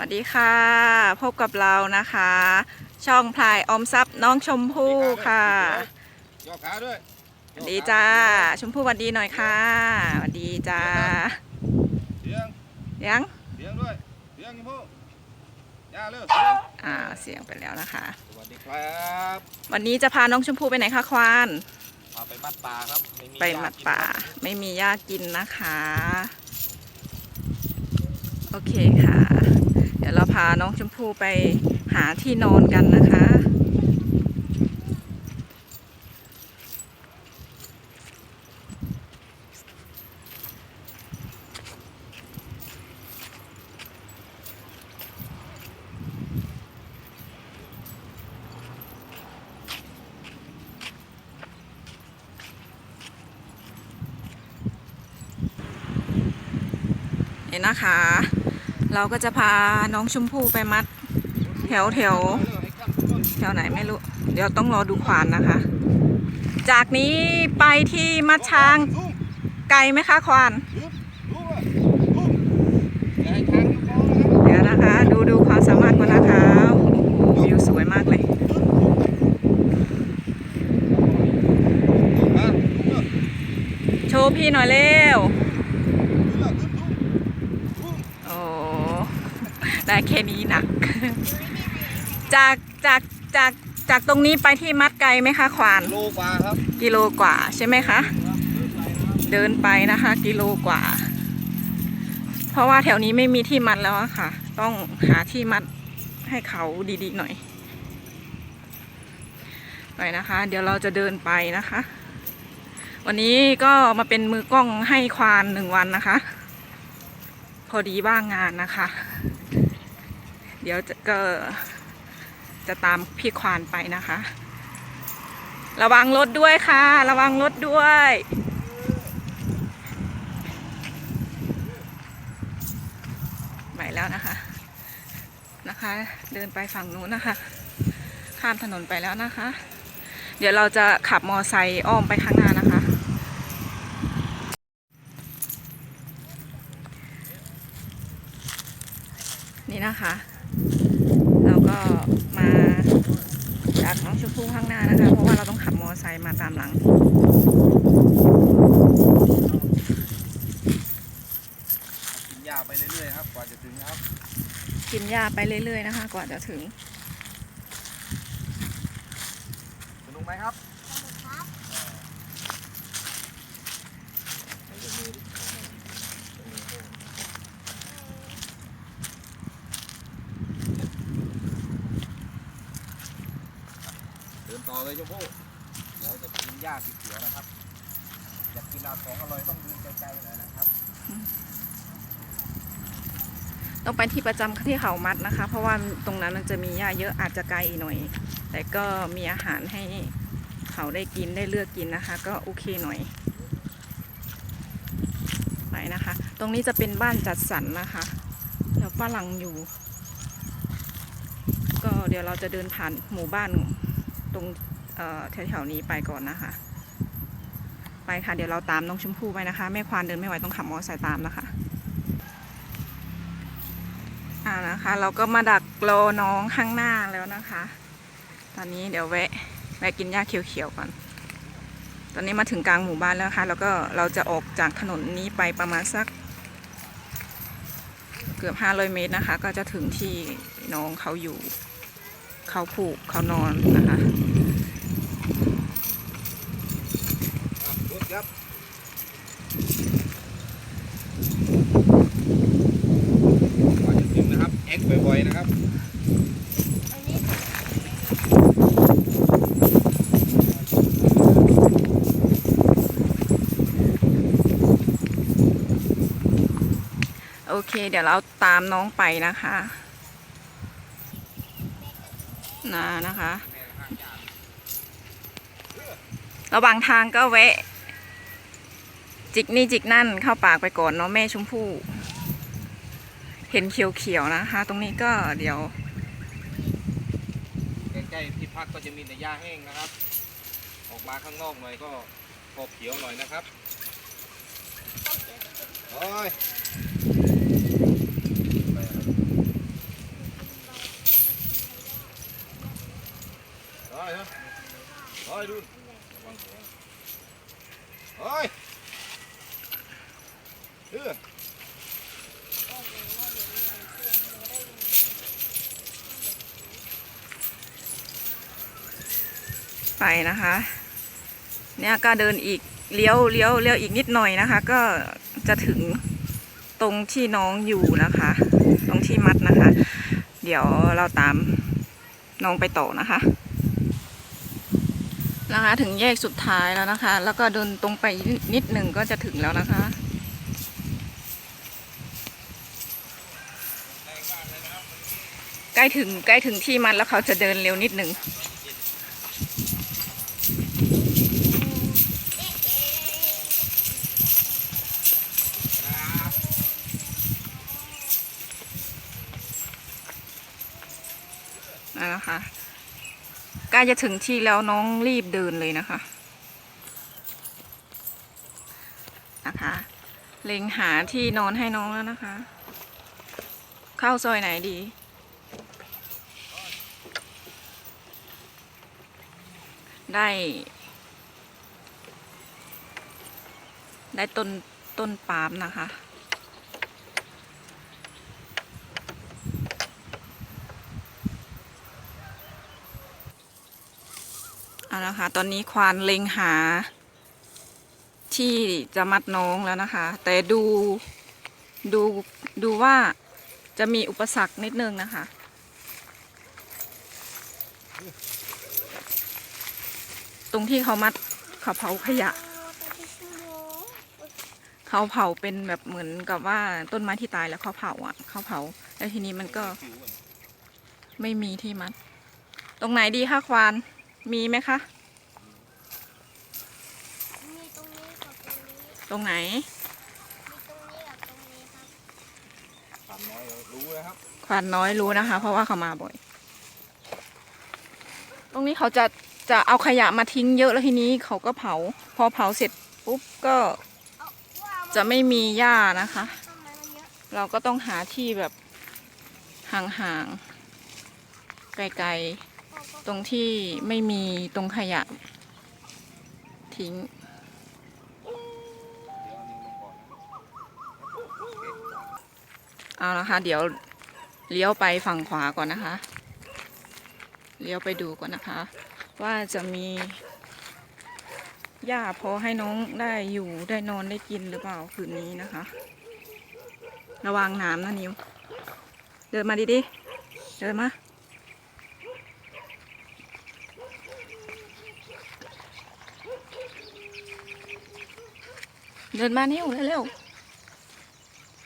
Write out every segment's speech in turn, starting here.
วัสดีค่ะ พบกับเรานะคะ ช่องพลายออมทรัพย์น้องชมพู่ค่ะย่อขาด้วยสวัสดีจ้า ชมพู่สวัสดีหน่อยค่ะสวัสดีจ้าเสียงยังเสียงด้วยเสียงยิ้มพูย่าเร็วเสียงอ่าเสียงไปแล้วนะคะ สวัสดีครับ วันนี้จะพาน้องชมพู่ไปไหนคะควานพาไปมัดปลาครับไม่มีไปมัดป่าหญ้กินไม่มีหญ้ากินนะคะ โอเคค่ะ เราพาน้องชมพู่ไปหาที่นอนกันนะคะนี่นะคะ เราก็จะพาน้องชมพู่ไปมัด แถวแถวแถวไหนไม่รู้ เดี๋ยวต้องรอดูควานนะคะ จากนี้ไปที่มัดช้างไกลไหมคะควานเลยทุ่มอย่าให้ทางนิ้วโป้งนะครับเดี๋ยวนะคะ ดูดูความสามารถก่อนนะคะวิวสวยมากเลยโชว์พี่หน่อยเร็ว ทุ่มเลยทุ่มทุ่ม โอ้ ได้แค่นี้หนัก จากจากจากจากตรงนี้ไปที่มัดไกลไหมคะควานโลกว่าครับกิโลกว่าใช่ไหมคะ เดินไปนะคะ กิโลกว่า เพราะว่าแถวนี้ไม่มีที่มัดแล้วอะค่ะ ต้องหาที่มัดให้เขาดีๆหน่อยไปนะคะ เดี๋ยวเราจะเดินไปนะคะ วันนี้ก็มาเป็นมือกล้องให้ควานหนึ่งวันนะคะ พอดีว่างงานนะคะ เดี๋ยวจะก็จะตามพี่ควานไปนะคะ ระวังรถด้วยค่ะ ระวังรถด้วย ไปแล้วนะคะ นะคะ เดินไปฝั่งนู้นนะคะ ข้ามถนนไปแล้วนะคะ เดี๋ยวเราจะขับมอไซค์อ้อมไปข้างหน้านะคะนี่นะคะ เราก็มาจากน้องชมพู่ข้างหน้านะคะ เพราะว่าเราต้องขับมอไซค์มาตามหลัง กินหญ้าไปเรื่อยๆครับ กว่าจะถึงครับ กินหญ้าไปเรื่อยๆนะคะ กว่าจะถึง สนุกไหมครับ เดินต่อเลยชมพู่ เราจะกินหญ้าสีเขียวนะครับ อยากกินอาของอร่อยต้องเดินไกลๆหน่อยนะครับ ต้องไปที่ประจำที่เขามัดนะคะ เพราะว่าตรงนั้นมันจะมีหญ้าเยอะอาจจะไกลหน่อย แต่ก็มีอาหารให้เขาได้กินได้เลือกกินนะคะ ก็โอเคหน่อย ไปนะคะ ตรงนี้จะเป็นบ้านจัดสรรนะคะเดี๋ยวฝรั่งอยู่ ก็เดี๋ยวเราจะเดินผ่านหมู่บ้านตรง แถวๆนี้ไปก่อนนะคะ ไปค่ะเดี๋ยวเราตามน้องชมพู่ไปนะคะแม่ควานเดินไม่ไหวต้องขับมอเตอร์ไซค์ตามนะคะอ่านะคะ เราก็มาดักรอน้องข้างหน้าแล้วนะคะ ตอนนี้เดี๋ยวแวะแวะกินหญ้าเขียวๆก่อนตอนนี้มาถึงกลางหมู่บ้านแล้วค่ะ แล้วก็เราจะออกจากถนนนี้ไปประมาณสัก เกือบ 500 เมตรนะคะ ก็จะถึงที่น้องเขาอยู่ เขาผูกเขานอนนะคะรถครับก่อนจะถึงนะครับ เอ็ กบ่อยๆนะครับโอเค เดี๋ยวเราตามน้องไปนะคะนะนะคะ ระหว่างทางก็แวะ จิกนี่จิกนั่นเข้าปากไปก่อนเนาะแม่ชมพู่ เห็นเขียวๆนะคะ ตรงนี้ก็เดี๋ยวใกล้ๆที่พักก็จะมีแต่หญ้าแห้งนะครับ ออกมาข้างนอกหน่อยก็พอเขียวหน่อยนะครับโอ้ยโอ้ยดู ไปนะคะ เนี่ยก็เดินอีกเลี้ยวเลี้ยวเลี้ยวอีกนิดหน่อยนะคะ ก็จะถึงตรงที่น้องอยู่นะคะ ตรงที่มัดนะคะ เดี๋ยวเราตามน้องไปต่อนะคะนะคะถึงแยกสุดท้ายแล้วนะคะ แล้วก็เดินตรงไปนิดหนึ่งก็จะถึงแล้วนะคะ ใกล้ถึงใกล้ถึงที่มันแล้วเขาจะเดินเร็วนิดหนึ่ง นะคะ ใกล้จะถึงที่แล้วน้องรีบเดินเลยนะคะ นะคะ เล็งหาที่นอนให้น้องแล้วนะคะ เข้าซอยไหนดี ได้ ได้ต้นต้นปาล์มนะคะ เอาละค่ะ ตอนนี้ควานเล็งหา ที่จะมัดน้องแล้วนะคะ แต่ดูดูดูว่าจะมีอุปสรรคนิดนึงนะคะ ตรงที่เขามัดเขาเผาขยะ เขาเผาเป็นแบบเหมือนกับว่าต้นไม้ที่ตายแล้วเขาเผาอะ เขาเผา แล้วทีนี้มันก็ไม่มีที่มัด ตรงไหนดีคะควาน มีไหมคะ มีตรงนี้กับตรงนี้ตรงไหนมีตรงนี้กับตรงนี้ครับทำน้อยรู้นะครับควานน้อยรู้นะคะ เพราะว่าเขามาบ่อย ตรงนี้เขาจะจะเอาขยะมาทิ้งเยอะแล้วทีนี้เขาก็เผา พอเผาเสร็จปุ๊บก็เอาว่ามันจะไม่มีหญ้านะคะ ทำไมมันเยอะเราก็ต้องหาที่แบบห่างๆ ไกลๆ ตรงที่ไม่มีตรงขยะ ทิ้ง เอาละค่ะ เดี๋ยวเลี้ยวไปฝั่งขวาก่อนนะคะ เลี้ยวไปดูก่อนนะคะ ว่าจะมีหญ้าพอให้น้องได้อยู่ได้นอนได้กินหรือเปล่าคืนนี้นะคะ ระวังน้ำนะนิว เดินมาดิๆเดินมา เดินมานิวเร็ว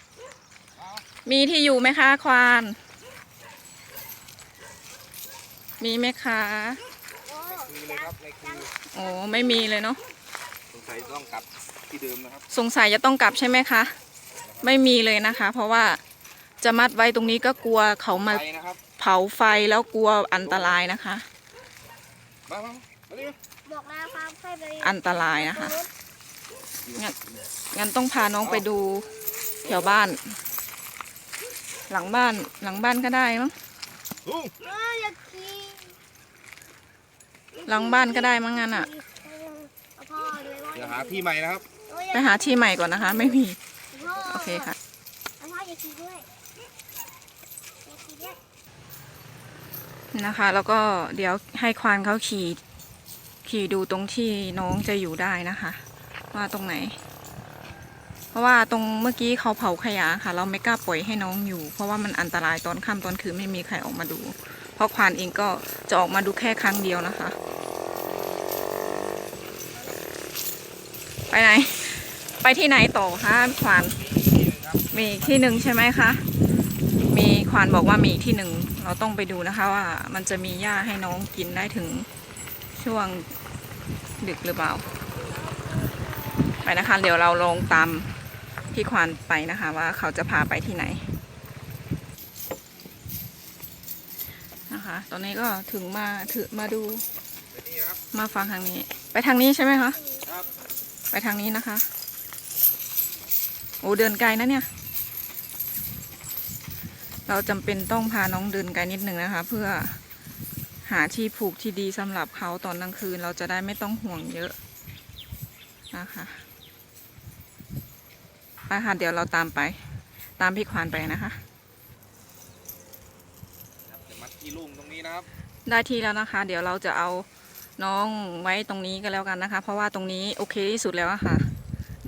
ๆมีที่อยู่ไหมคะควาน มีไหมคะโอ้คือเลยครับในคือโอ้ไม่มีเลยเนาะสงสัยต้องกลับที่เดิมนะครับ สงสัยจะต้องกลับใช่ไหมคะ ไม่มีเลยนะคะ เพราะว่าจะมัดไว้ตรงนี้ก็กลัวเขามาไปนะครับเผาไฟแล้วกลัวอันตรายนะคะ มามามาดิบอกแล้วครับให้ไปอันตรายนะคะ ตรงนู้น งั้นงั้นต้องพาน้องไปดูแถวบ้าน หลังบ้านหลังบ้านก็ได้มั้งลุงเอออย่าขี่หลังบ้านก็ได้มั้งงั้นอะเอาพ่อเลยว่าเดี๋ยวหาที่ใหม่นะครับโอ้ยไปหาที่ใหม่ก่อนนะคะ ไม่มีพ่อโอเคค่ะเอาพ่ออย่าขี่ด้วยอย่าขี่ด้วยนะคะ แล้วก็เดี๋ยวให้ควานเขาขี่ขี่ดูตรงที่น้องจะอยู่ได้นะคะ ว่าตรงไหน เพราะว่าตรงเมื่อกี้เขาเผาขยะค่ะ เราไม่กล้าปล่อยให้น้องอยู่ เพราะว่ามันอันตรายตอนค่ำตอนคืนไม่มีใครออกมาดู เพราะควานเองก็จะออกมาดูแค่ครั้งเดียวนะคะ ไปไหน ไปที่ไหนต่อคะควานมีอีกที่หนึ่งใช่ไหมคะมีควานบอกว่ามีอีกที่หนึ่งเราต้องไปดูนะคะว่ามันจะมีหญ้าให้น้องกินได้ถึงช่วงดึกหรือเปล่า ไปนะคะ เดี๋ยวเราลงตามพี่ควานไปนะคะ ว่าเขาจะพาไปที่ไหนนะคะ ตอนนี้ก็ถึงมาถือมาดูมาฟังทางนี้ ไปทางนี้ใช่ไหมคะไปทางนี้นะคะ โอ้เดินไกลนะเนี่ย เราจำเป็นต้องพาน้องเดินไกลนิดหนึ่งนะคะ เพื่อหาที่ผูกที่ดีสำหรับเขาตอนกลางคืน เราจะได้ไม่ต้องห่วงเยอะนะคะ ไปค่ะ เดี๋ยวเราตามไป ตามพี่ควานไปนะคะครับจะมัดที่ลุ่มตรงนี้นะครับ ได้ที่แล้วนะคะ เดี๋ยวเราจะเอาน้องไว้ตรงนี้ก็แล้วกันนะคะ เพราะว่าตรงนี้โอเคที่สุดแล้วอะค่ะ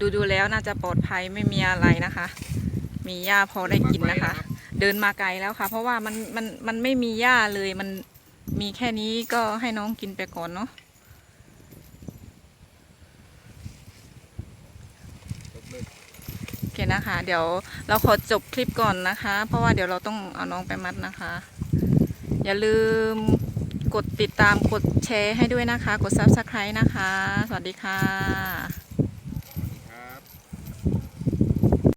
ดูดูๆแล้วน่าจะปลอดภัยไม่มีอะไรนะคะ มีหญ้าพอได้กินนะคะ เดินมาไกลแล้วค่ะ เพราะว่ามันมันมันไม่มีหญ้าเลยมันมีแค่นี้ก็ให้น้องกินไปก่อนเนาะ จบเลย โอ เคนะคะ เดี๋ยวเราขอจบคลิปก่อนนะคะ เพราะว่าเดี๋ยวเราต้องเอาน้องไปมัดนะคะ อย่าลืมกดติดตามกดแชร์ให้ด้วยนะคะ กด subscribe นะคะ สวัสดีค่ะ